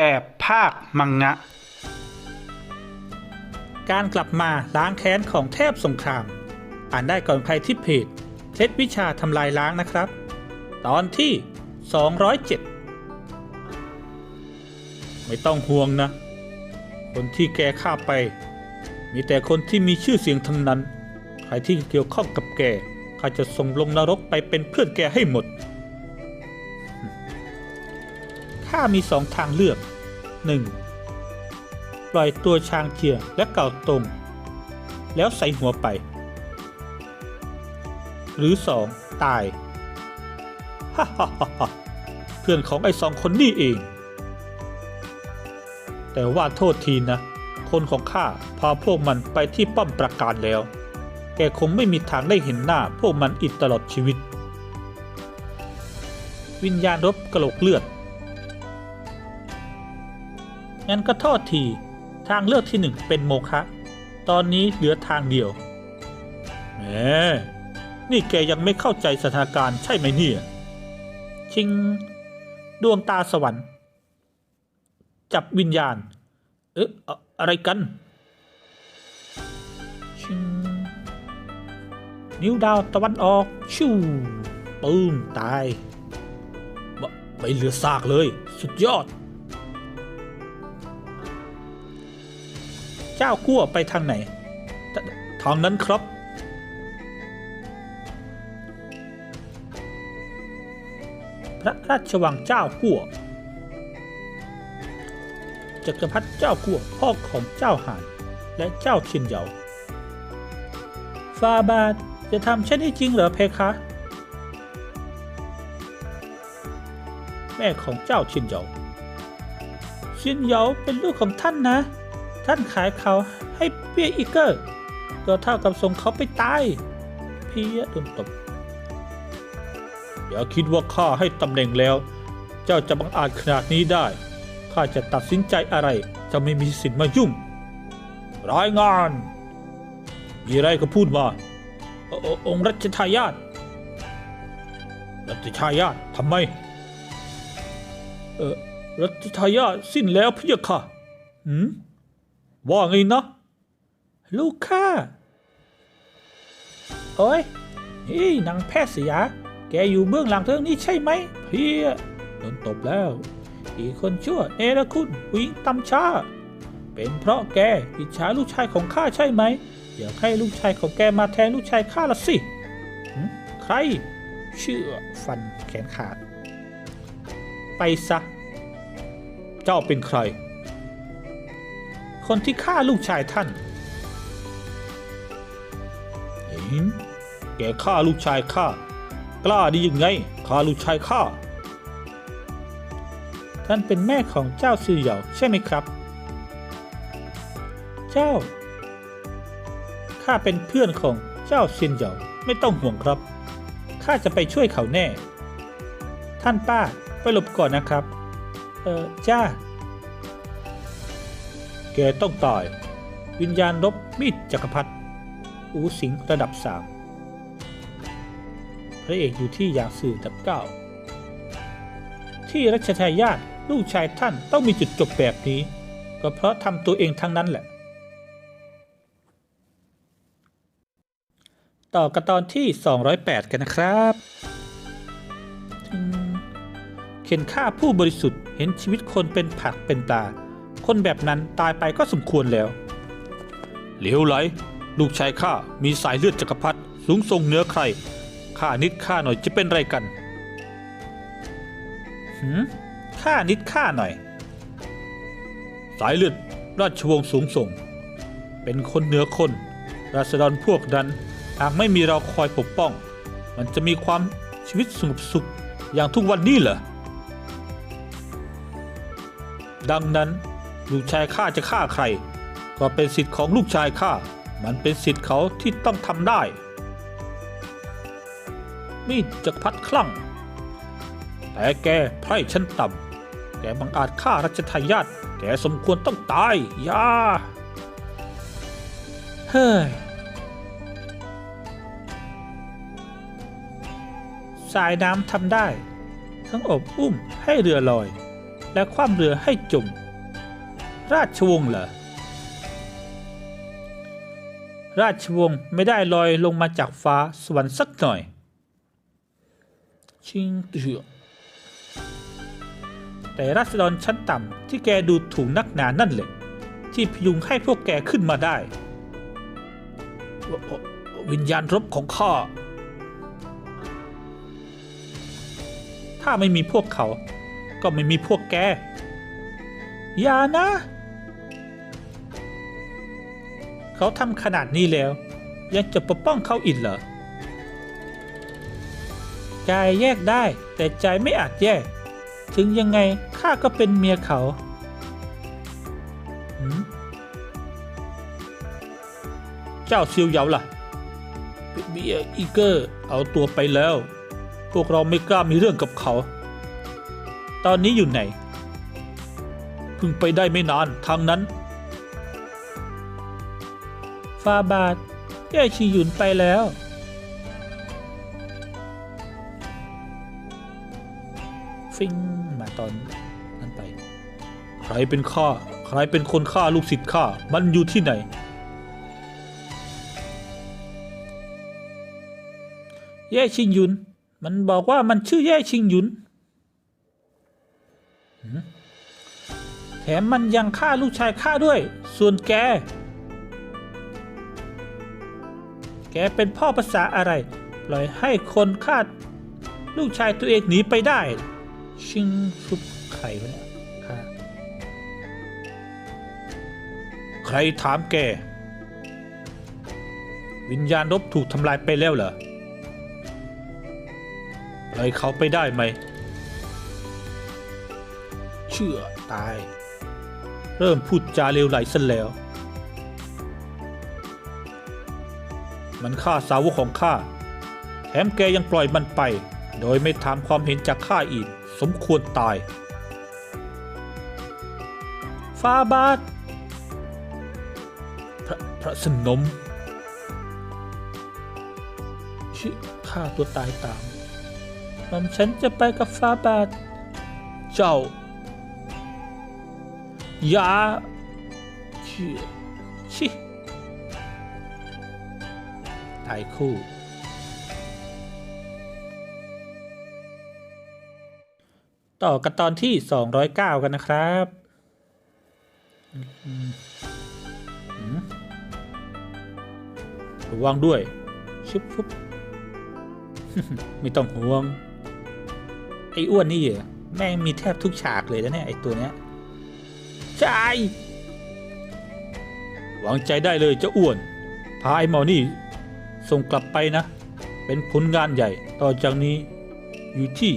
แอบภาคมังงะ การกลับมาล้างแค้นของเทพสงคราม อ่านได้ก่อนใครที่เพจเคล็ดวิชาทำลายล้างนะครับ ตอนที่ 207 ไม่ต้องห่วงนะ คนที่แกฆ่าไป มีแต่คนที่มีชื่อเสียงทั้งนั้น ใครที่เกี่ยวข้องกับแกข้าจะส่งลงนรกไปเป็นเพื่อนแกให้หมด ข้ามีสองทางเลือกหนึ่งปล่อยตัวช้างเจียและเก่าตรง แล้วใส่หัวไป หรือสองตายฮ่าฮ่าฮ่าฮ่าเพื่อนของไอ้สองคนนี่เอง แต่ว่าโทษทีนะ คนของข้าพาพวกมันไปที่ป้อมประการแล้ว แกคงไม่มีทางได้เห็นหน้าพวกมันอีกตลอดชีวิต วิญญาณรบกระโหลกเลือด งั้นก็โทษที ทางเลือกที่หนึ่งเป็นโมฆะตอนนี้เหลือทางเดียวแหมนี่แกยังไม่เข้าใจสถานการณ์ใช่ไหมเนี่ย ชิง ดวงตาสวรรค์ จับวิญญาณ เอ๊ะ อะอะไรกัน ชิง นิ้วดาวตะวันออกชูปื้มตายบไม่เหลือซากเลย สุดยอด เจ้ากั้วไปทางไหน ทางนั้นครับ พระราชวังเจ้ากั้วจักรพรรดิเจ้ากั้วพ่อของเจ้าหานและเจ้าชินเหยาฟาบาทจะทำเช่นนี้จริงเหรอเพคะ แม่ของเจ้าชินเหยาชินเหยาเป็นลูกของท่านนะ ท่านขายเขาให้เปียอีเกอร์ก็เท่ากับส่งเขาไปตายเพียโดนตบอย่าคิดว่าข้าให้ตำแหน่งแล้ว เจ้าจะบังอาจขนาดนี้ได้ข้าจะตัดสินใจอะไรจะไม่มีสิทธิ์มายุ่ง รายงาน มีอะไรก็พูดมาอองค์รัชทายาทรัชทายาททำไม เออรัชทายาทสิ้นแล้วพี่ค่ะ หืม ว่าไงนะ ลูกข้าโอ้ยเฮ้ยนางแพทย์เสีย แกอยู่เบื้องหลังเรื่องนี้ใช่ไหมเพียโดนตบแล้ว อีกคนชั่วเนรคุณผู้หญิงตำชาเป็นเพราะแกอิจฉาลูกชายของข้าใช่ไหมอยากให้ลูกชายของแกมาแทนลูกชายข้าละสิใคร เชื่อฟันแขนขาด ไปซะ เจ้าเป็นใคร คนที่ฆ่าลูกชายท่านเห็นแกฆ่าลูกชายข้ากล้าดียังไงฆ่าลูกชายข้าท่านเป็นแม่ของเจ้าซือเหยาใช่ไหมครับ เจ้า ข้าเป็นเพื่อนของเจ้าซินเหยาไม่ต้องห่วงครับ ข้าจะไปช่วยเขาแน่ ท่านป้าไปหลบก่อนนะครับ เออจ้า แกต้องตาย วิญญาณรบมีดจักรพรรดิอูสิงระดับสามพระเอกอยู่ที่ยางสื่อดับเก้าที่รัชทายาทลูกชายท่านต้องมีจุดจบแบบนี้ ก็เพราะทำตัวเองทั้งนั้นแหละ ต่อกันตอนที่ 208 กันนะครับ เข็นฆ่าผู้บริสุทธิ์เห็นชีวิตคนเป็นผักเป็นปลา คนแบบนั้นตายไปก็สมควรแล้วเหลวไหล ลูกชายข้ามีสายเลือดจักรพรรดิสูงส่งเหนือใครข้านิดข้าหน่อยจะเป็นไรกันหืมข้านิดข้าหน่อย สายเลือดราชวงศ์สูงส่ง เป็นคนเหนือคน ราษฎรพวกนั้นหากไม่มีเราคอยปกป้อง มันจะมีความชีวิตสงบสุขอย่างทุกวันนี้เหรอดังนั้น ลูกชายข้าจะฆ่าใคร ก็เป็นสิทธิ์ของลูกชายข้า มันเป็นสิทธิ์เขาที่ต้องทำได้ มีดจักพรรดิคลั่ง แต่แกไพร่ชั้นต่ำแกบังอาจฆ่ารัชทายาทแกสมควรต้องตายย่าเฮ้ยสายน้ำทำได้ ทั้งอบอุ้มให้เรือลอย และความเรือให้จม ราชวงศ์เหรอ ราชวงศ์ไม่ได้ลอยลงมาจากฟ้าสวรรค์สักหน่อย ชิงเถือแต่ราษฎรชั้นต่ำที่แกดูถูกนักหนานั่นแหละที่พยุงให้พวกแกขึ้นมาได้วววิญญาณรบของข้าถ้าไม่มีพวกเขา ก็ไม่มีพวกแก อย่านะ เขาทำขนาดนี้แล้ว ยังจะปกป้องเขาอีกเหรอกายแยกได้แต่ใจไม่อาจแยก ถึงยังไงข้าก็เป็นเมียเขาเจ้าซิวเหยาล่ะเบียอีเกอร์เอาตัวไปแล้ว พวกเราไม่กล้ามีเรื่องกับเขา ตอนนี้อยู่ไหนเพิ่งไปได้ไม่นานทางนั้น ฟาบาทแย่ชีหยุนไปแล้ว ฟิงมาตอนนั้นไป ใครเป็นข้าใครเป็นคนฆ่าลูกศิษย์ข้ามันอยู่ที่ไหน แย่ชิงหยุน มันบอกว่ามันชื่อแย่ชิงหยุนแถมมันยังฆ่าลูกชายข้าด้วย ส่วนแก กเป็นพ่อภาษาอะไร ปล่อยให้คนฆ่าลูกชายตัวเองหนีไปได้ ชิงซุปไข่วะเนี่ยใครถามแก วิญญาณรบถูกทำลายไปแล้วเหรอปล่อยเขาไปได้ไหม เชื่อตาย เริ่มพูดจาเลวไหลซะแล้ว มันฆ่าสาวกของข้า แถมแกยังปล่อยมันไป โดยไม่ถามความเห็นจากข้าอีก สมควรตาย ฟาบาทพระพระสนมชิฆ่าตัวตายตามม่อมฉันจะไปกับฟาบาท เจ้า อย่าชื่ อชิตายคู่ ต่อกันตอนที่ 209 กันนะครับระวังด้วย ชุบฟุบไม่ต้องห่วง ไอ้อ้วนนี่แม่งมีแทบทุกฉากเลยนะเนี่ยไอ้ตัวเนี้ยใช่วางใจได้เลยเจ้าอ้วน พาไอ้หมอนี่ ส่งกลับไปนะ เป็นผลงานใหญ่ ต่อจากนี้อยู่ที่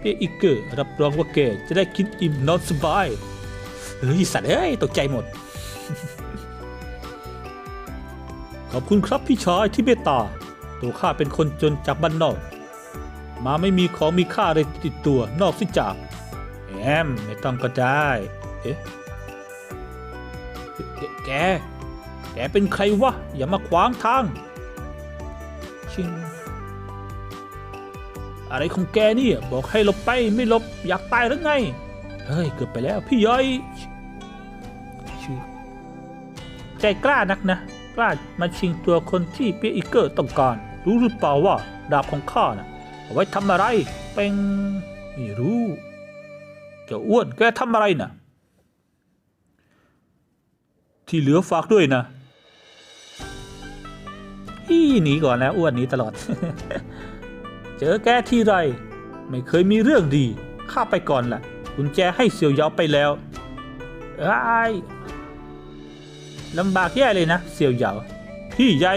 เออีเกอร์รับรองว่าแกจะได้กินอิ่มนอนสบายเฮ้ยสัตว์เอ้ยตกใจหมด ขอบคุณครับพี่ชายที่เมตตา ตัวข้าเป็นคนจนจากบ้านนอก มาไม่มีของมีค่าอะไรติดตัวนอกสิจากแอมไม่ต้องก็ได้เอ๊ะแก แกเป็นใครวะ อย่ามาขวางทาง ชิง อะไรของแกเนี่ยบอกให้หลบไปไม่หลบอยากตายหรือไง เฮ้ย เกือบไปแล้วพี่ย้อยชื่อใจกล้านักนะ กล้ามาชิงตัวคนที่เปียอีเกอร์ต้องการ รู้หรือเปล่าว่า ดาบของข้านะ่ะเอาไว้ทำอะไร เป็นไม่รู้จ้าอ้วนแกทำอะไรน่ะที่เหลือฝากด้วยนะ อีหนีก่อนแล้วอ้วนหนีตลอด เจอแกที่ไร ไม่เคยมีเรื่องดีข้าไปก่อนแหละกุญแจให้เสี่ยวเยาไปแล้วไอ้ลำบากแย่เลยนะ เสี่ยวเหยาพี่ใหญ่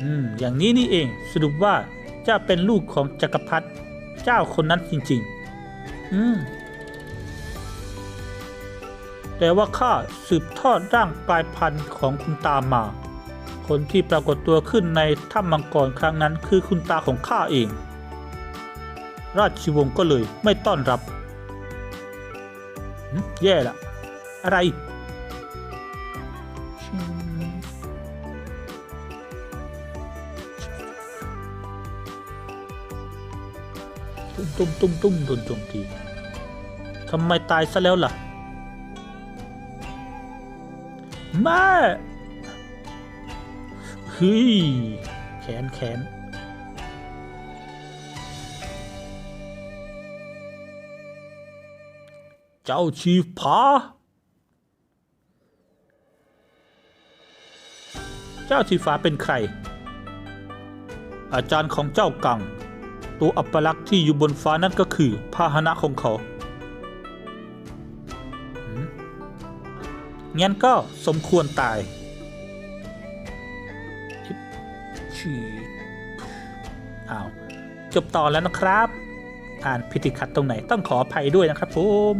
อืมอย่างนี้นี่เองสรุปว่าเจ้าเป็นลูกของจักรพรรดิเจ้าคนนั้นจริง ๆ อืม แต่ว่าข้าสืบทอดร่างกายพันธุ์ของคุณตามา คนที่ปรากฏตัวขึ้นในถ้ำมังกรครั้งนั้นคือคุณตาของข้าเอง ราชวงศ์ก็เลยไม่ต้อนรับ แย่ละอะไรชิงตุ้มตุ้มตุ้มโดนโจมตีทำไมตายซะแล้วล่ะ แม่เฮ้ยแขนแขนเจ้าชีฟผาเจ้าชีฟ้าเป็นใคร อาจารย์ของเจ้ากัง ตัวอัปลักษณ์ที่อยู่บนฟ้านั่นก็คือพาหนะของเขา งั้นก็สมควรตายชีอ้าวจบต่อแล้วนะครับ อ่านพิธีขัดตรงไหนต้องขออภัยด้วยนะครับผม